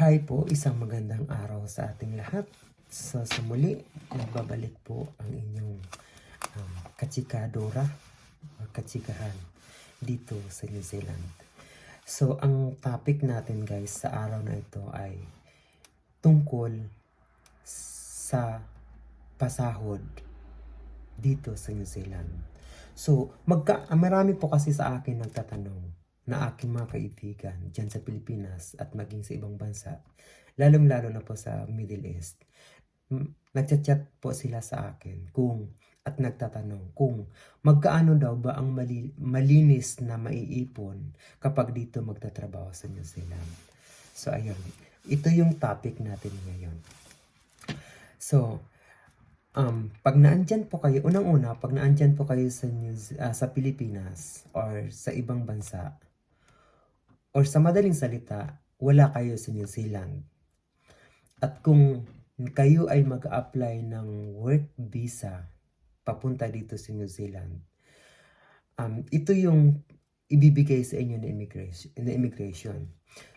Hi po, isang magandang araw sa ating lahat. So, sa muli, nagbabalik po ang inyong um, katsikadora o katsikahan dito sa New Zealand. So, ang topic natin guys sa araw na ito ay tungkol sa pasahod dito sa New Zealand. So, magka, ah, marami po kasi sa akin nagtatanong na aking mga kaibigan dyan sa Pilipinas at maging sa ibang bansa, lalong-lalo na po sa Middle East. Nagchat-chat po sila sa akin kung at nagtatanong kung magkaano daw ba ang mali- malinis na maiipon kapag dito magtatrabaho sa New Zealand. So ayun, ito yung topic natin ngayon. So, um, pag naandyan po kayo, unang-una, pag naandyan po kayo sa, New, ah, sa Pilipinas or sa ibang bansa, or sa madaling salita, wala kayo sa New Zealand. At kung kayo ay mag-apply ng work visa papunta dito sa New Zealand, um, ito yung ibibigay sa inyo na immigration, na immigration.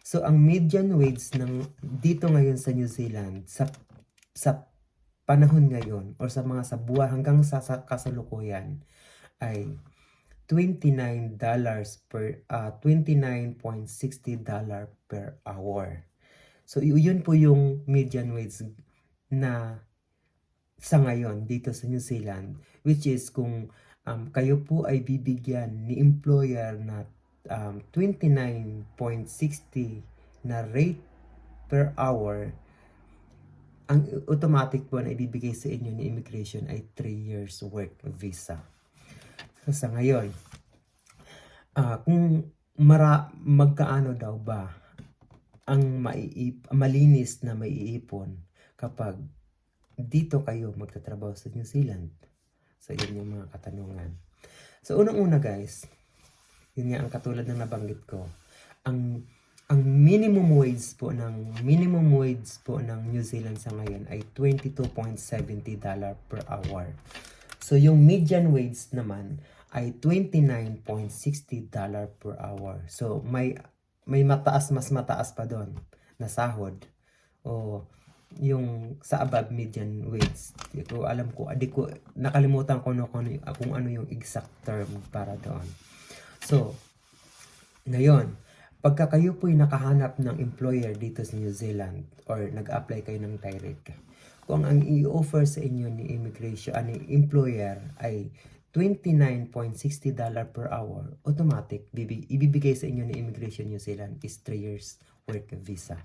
So, ang median wage ng dito ngayon sa New Zealand, sa, sa panahon ngayon, or sa mga sa buwan hanggang sa, sa kasalukuyan, ay $29 per uh, $29.60 dollar per hour. So yun po yung median wage na sa ngayon dito sa New Zealand which is kung um, kayo po ay bibigyan ni employer na um, 29.60 na rate per hour ang automatic po na ibibigay sa inyo ni immigration ay 3 years work visa. Sa ngayon, ah kung mara, magkaano daw ba ang maiip, malinis na maiipon kapag dito kayo magtatrabaho sa New Zealand? So, yun yung mga katanungan. So, unang-una guys, yun nga ang katulad ng nabanggit ko, ang ang minimum wage po ng minimum wage po ng New Zealand sa ngayon ay 22.70 dollar per hour. So yung median wage naman ay 29.60 dollar per hour. So may may mataas mas mataas pa doon na sahod o yung sa above median wage. Di alam ko, di ko nakalimutan ko no kung kung ano yung exact term para doon. So ngayon, pagka kayo po'y nakahanap ng employer dito sa New Zealand or nag-apply kayo ng direct, kung ang i-offer sa inyo ni immigration, ani employer ay 29.60 dollar per hour, automatic, bibi, ibibigay sa inyo ni Immigration New Zealand is 3 years work visa.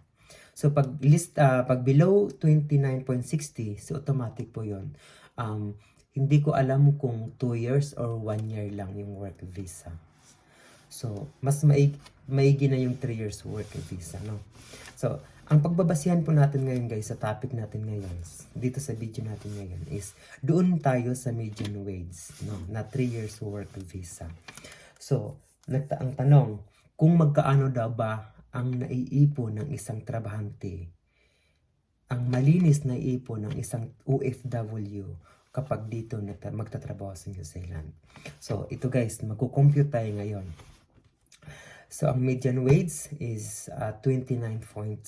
So pag list ah, pag below 29.60, so automatic po 'yon. Um, hindi ko alam kung 2 years or 1 year lang yung work visa. So, mas maig maigi na yung 3 years work visa, no? So, ang pagbabasihan po natin ngayon guys sa topic natin ngayon, dito sa video natin ngayon is doon tayo sa median wage, no? Na 3 years work visa. So, nagta ang tanong, kung magkaano daw ba ang naiipon ng isang trabahante, ang malinis na ipon ng isang OFW kapag dito magtatrabaho sa New Zealand. So, ito guys, magkukompute tayo ngayon. So, ang median wage is uh, $29.60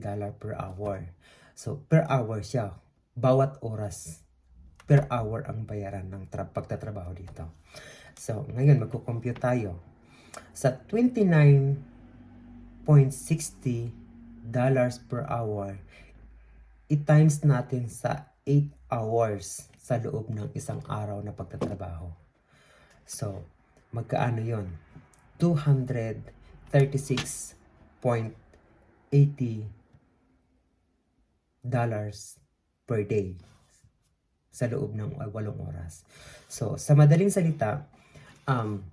dollar per hour. So, per hour siya. Bawat oras. Per hour ang bayaran ng tra- pagtatrabaho dito. So, ngayon magkukompute tayo. Sa $29.60 dollars per hour, i-times natin sa 8 hours sa loob ng isang araw na pagtatrabaho. So, magkaano yon? 236.80 dollars per day sa loob ng walong oras. So, sa madaling salita, um,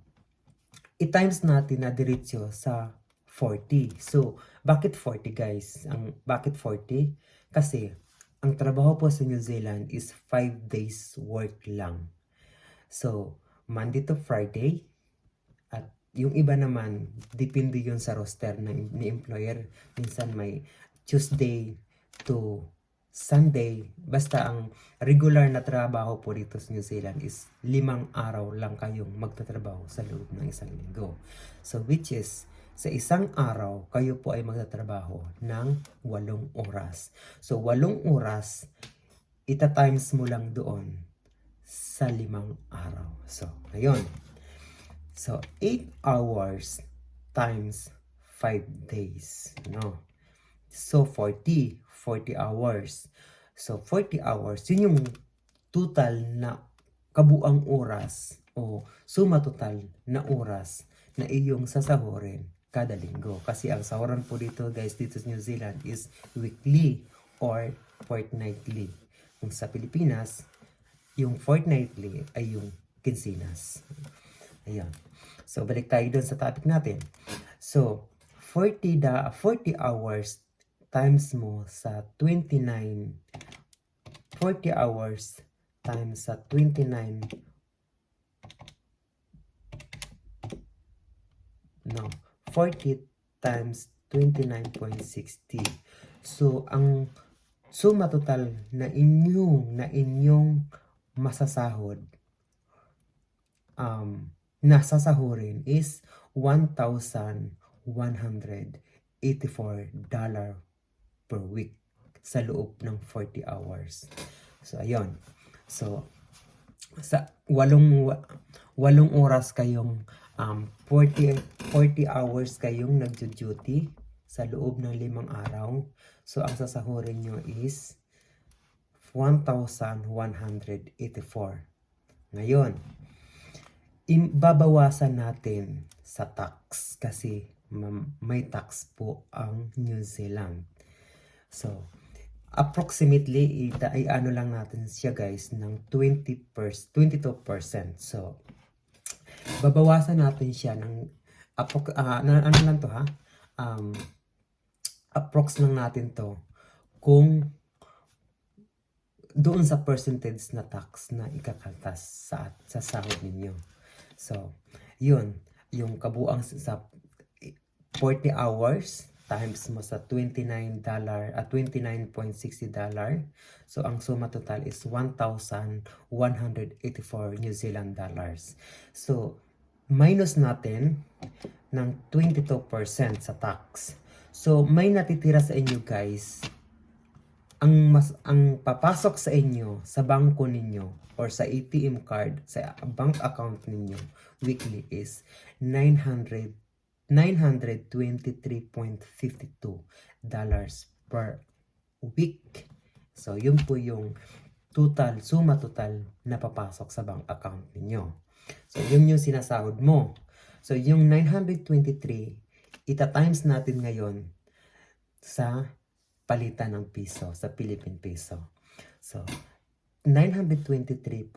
i-times natin na diretsyo sa 40. So, bakit 40 guys? Ang bakit 40? Kasi ang trabaho po sa New Zealand is 5 days work lang. So, Monday to Friday yung iba naman depende yun sa roster ng ni employer. Minsan may Tuesday to Sunday. Basta ang regular na trabaho po dito sa New Zealand is limang araw lang kayong magtatrabaho sa loob ng isang linggo. So which is sa isang araw, kayo po ay magtatrabaho ng walong oras. So, walong oras, ita times mo lang doon sa limang araw. So, ngayon. So, 8 hours times 5 days. No? So, 40. 40 hours. So, 40 hours, yun yung total na kabuang oras o suma total na oras na iyong sasahurin kada linggo. Kasi ang sahuran po dito guys dito sa New Zealand is weekly or fortnightly. Kung sa Pilipinas, yung fortnightly ay yung kinsinas. Ayan. So, balik tayo dun sa topic natin. So, 40 da 40 hours times mo sa 29 40 hours times sa 29 no 40 times 29.60 so ang suma total na inyong na inyong masasahod um nasasahurin is 1,184 dollar per week sa loob ng 40 hours. So, ayun. So, sa walong wa- walong oras kayong um, 40 40 hours kayong nagjo-duty sa loob ng limang araw. So, ang sasahurin nyo is 1,184. Ngayon, babawasan natin sa tax kasi ma- may tax po ang New Zealand. So, approximately, ita, ay ano lang natin siya guys, ng 20 22%. So, babawasan natin siya ng, apro- ah, na, ano lang to ha? Um, approx lang natin to kung doon sa percentage na tax na ikakaltas sa, sa sahod ninyo. So, yun, yung kabuang sa 40 hours times mo sa 29 dollar at 29.60 dollar. So ang suma total is 1,184 New Zealand dollars. So minus natin ng 22% sa tax. So may natitira sa inyo guys ang mas ang papasok sa inyo sa bangko ninyo or sa ATM card sa bank account ninyo weekly is 900 923.52 dollars per week. So, yun po yung total, suma total na papasok sa bank account ninyo. So, yun yung sinasahod mo. So, yung 923, ita times natin ngayon sa palitan ng piso, sa Philippine peso. So, 923.52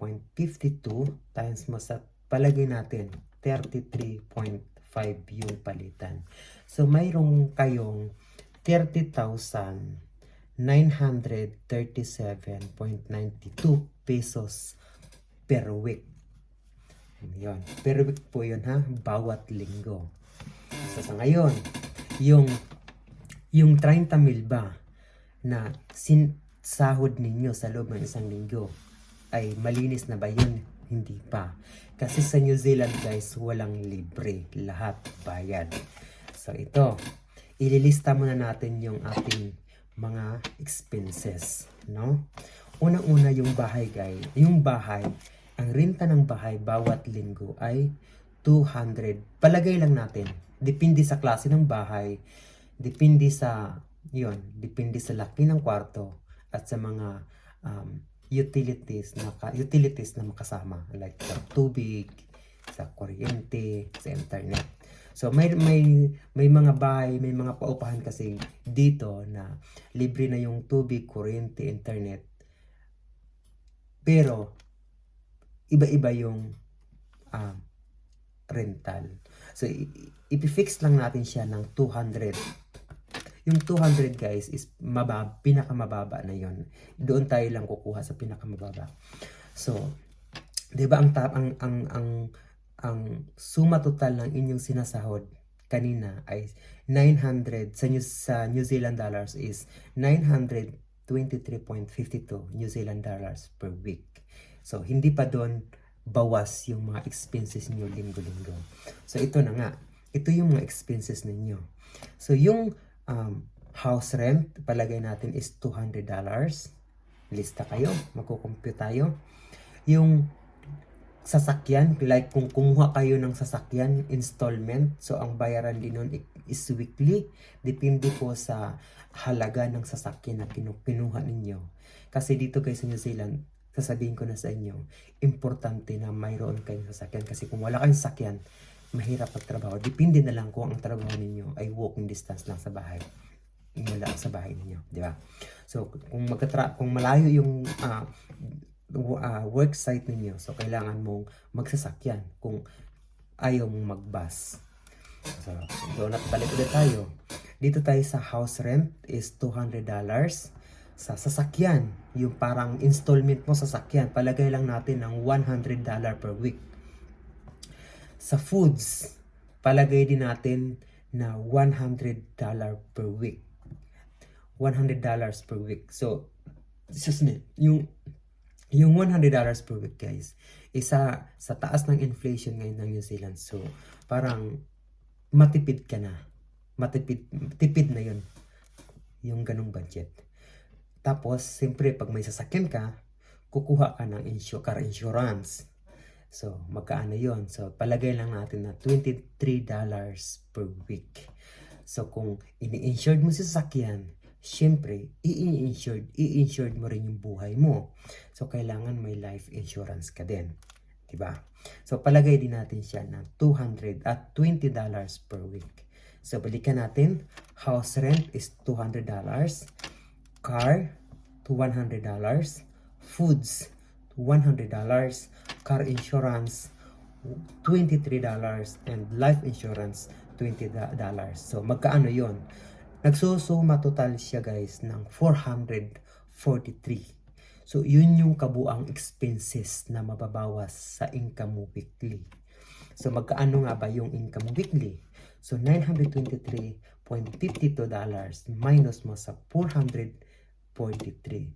times mo sa palagay natin 33.5 yung palitan. So, mayroong kayong 30,937.92 pesos per week. Yun. Per week po yun ha, bawat linggo. So, sa ngayon, yung yung 30 mil ba na sahod ninyo sa loob ng isang linggo ay malinis na ba yun? Hindi pa. Kasi sa New Zealand guys, walang libre. Lahat bayad. So ito, ililista muna natin yung ating mga expenses. No? Unang-una yung bahay guys. Yung bahay, ang renta ng bahay bawat linggo ay 200. Palagay lang natin. Depende sa klase ng bahay. Depende sa, yun, depende sa laki ng kwarto at sa mga um, utilities na utilities na makasama like sa tubig, sa kuryente, sa internet. So may may may mga bahay, may mga paupahan kasi dito na libre na yung tubig, kuryente, internet. Pero iba-iba yung um, rental. So i- i- ipi-fix lang natin siya ng 200 yung 200 guys is mababa, pinakamababa na yon. Doon tayo lang kukuha sa pinakamababa. So, 'di ba ang tap ang ang ang ang suma total ng inyong sinasahod kanina ay 900 sa New, sa New Zealand dollars is 923.52 New Zealand dollars per week. So, hindi pa doon bawas yung mga expenses niyo linggo-linggo. So, ito na nga. ito yung mga expenses ninyo. So, yung um, house rent, palagay natin is $200. Lista kayo, magkukompute tayo. Yung sasakyan, like kung kumuha kayo ng sasakyan, installment, so ang bayaran din nun is weekly. Depende po sa halaga ng sasakyan na kinu- kinuha ninyo. Kasi dito kayo sa New Zealand, sasabihin ko na sa inyo, importante na mayroon kayong sasakyan. Kasi kung wala kayong sasakyan, mahirap magtrabaho. Depende na lang kung ang trabaho ninyo ay walking distance lang sa bahay. Mula sa bahay ninyo, di ba? So, kung magkatra kung malayo yung w- ah, work site ninyo, so kailangan mong magsasakyan kung ayaw mong mag-bus. So, doon at balik ulit tayo. Dito tayo sa house rent is $200 sa sasakyan. Yung parang installment mo sa sasakyan, palagay lang natin ng $100 per week. Sa foods, palagay din natin na $100 per week. $100 per week. So, just me, yung yung $100 per week guys, isa sa taas ng inflation ngayon ng New Zealand. So, parang matipid ka na. Matipid, tipid na yun. Yung ganong budget. Tapos, siyempre, pag may sasakyan ka, kukuha ka ng insure, car insurance. So, magkaano yon So, palagay lang natin na $23 per week. So, kung ini-insured mo si sasakyan, syempre, i-insured, i-insured mo rin yung buhay mo. So, kailangan may life insurance ka din. Diba? So, palagay din natin siya na 200 at $20 per week. So, balikan natin. House rent is $200. Car, to $100. Foods, to $100. Car insurance, $23. And life insurance, $20. So, magkaano yon? Nagsusuma total siya guys ng 443. So, yun yung kabuang expenses na mababawas sa income mo weekly. So, magkaano nga ba yung income weekly? So, $923.52 minus mo sa 443.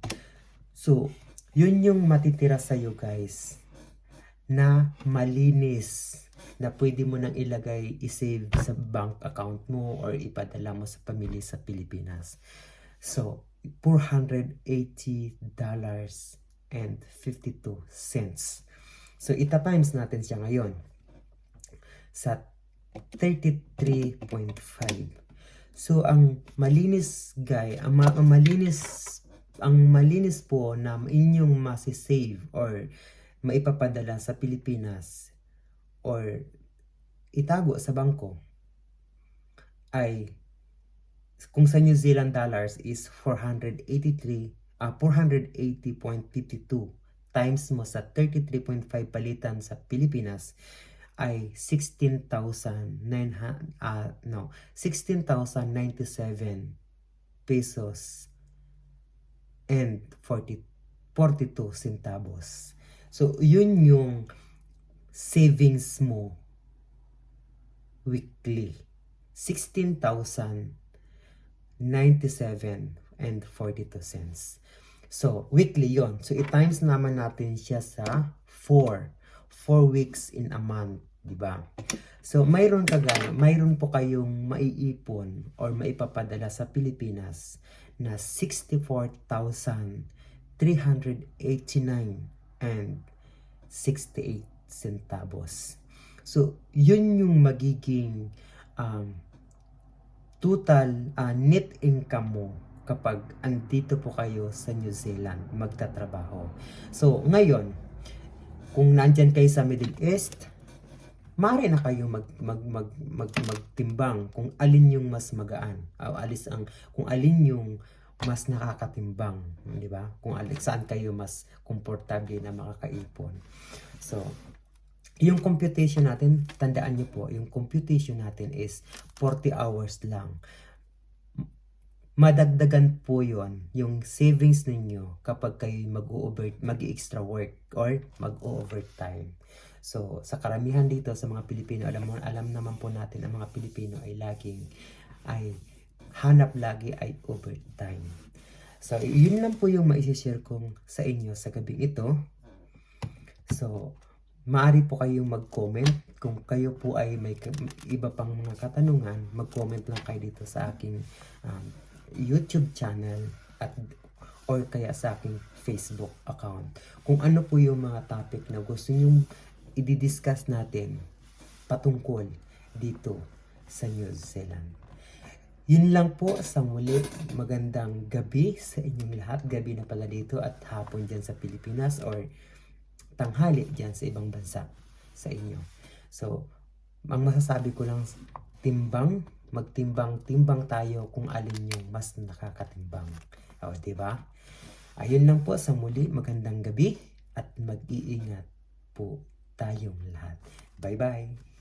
So, yun yung matitira sa'yo guys na malinis na pwede mo nang ilagay, isave sa bank account mo or ipadala mo sa pamilya sa Pilipinas. So, $480.52. So, ita times natin siya ngayon sa 33.5. So, ang malinis guy, ang, ma- ang malinis ang malinis po na inyong masisave or maipapadala sa Pilipinas or itago sa bangko ay kung sa New Zealand dollars is 483 ah 480.52 times mo sa 33.5 palitan sa Pilipinas ay 16,009 ah no 16,097 pesos and 40 42 centavos. So yun yung savings mo weekly. 16,097 and 42 cents. So, weekly yon So, i-times naman natin siya sa 4. 4 weeks in a month, ba? So, mayroon kagaya, mayroon po kayong maiipon or maipapadala sa Pilipinas na 64,389 and 68 centavos. So, yun yung magiging um, total uh, net income mo kapag andito po kayo sa New Zealand magtatrabaho. So, ngayon, kung nandyan kayo sa Middle East, maaari na kayo mag, mag, mag, mag, magtimbang kung alin yung mas magaan. O alis ang, kung alin yung mas nakakatimbang, di ba? Kung saan kayo mas komportable na makakaipon. So, yung computation natin, tandaan nyo po, yung computation natin is 40 hours lang. Madagdagan po yon yung savings ninyo kapag kayo mag-over, mag-extra work or mag-overtime. So, sa karamihan dito sa mga Pilipino, alam mo, alam naman po natin ang mga Pilipino ay laging ay hanap lagi ay overtime. So, yun lang po yung maisishare kong sa inyo sa gabing ito. So, Maari po kayong mag-comment kung kayo po ay may iba pang mga katanungan, mag-comment lang kayo dito sa aking um, YouTube channel at or kaya sa aking Facebook account. Kung ano po yung mga topic na gusto nyong i-discuss natin patungkol dito sa New Zealand. Yun lang po sa muli. Magandang gabi sa inyong lahat. Gabi na pala dito at hapon dyan sa Pilipinas or tanghali dyan sa ibang bansa sa inyo. So, ang masasabi ko lang, timbang, magtimbang-timbang tayo kung alin yung mas nakakatimbang. O, ba? Ayun lang po sa muli. Magandang gabi at mag-iingat po tayong lahat. Bye-bye!